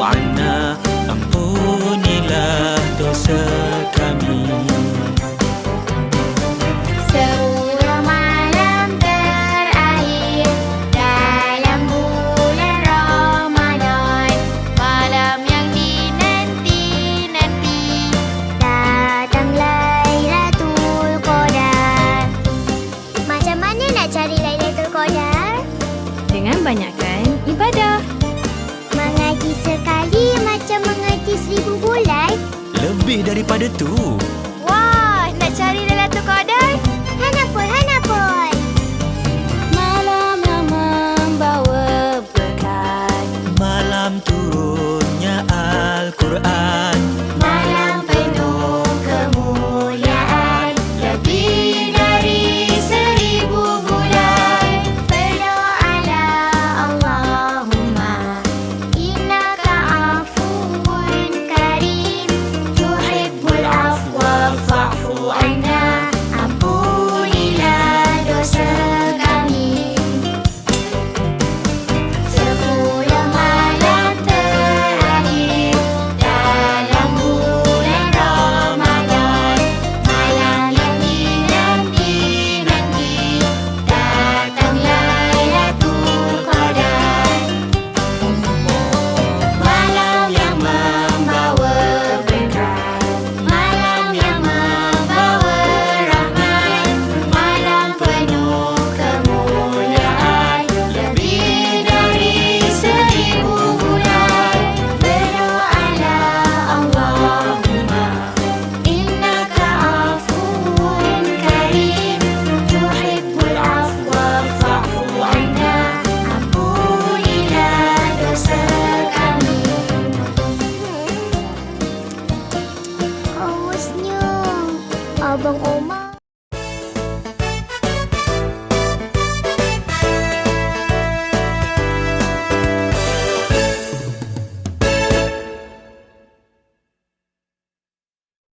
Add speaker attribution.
Speaker 1: anna Ampunilah dosa kami.
Speaker 2: Sepuluh malam Sekali macam mengerti seribu bulan.
Speaker 1: Lebih daripada tu.
Speaker 2: Wah, nak cari dalam tu kodai? Hanapun, hanapun.
Speaker 3: Malam yang membawa berkat.
Speaker 1: Malam turun.
Speaker 2: nyo abang oma.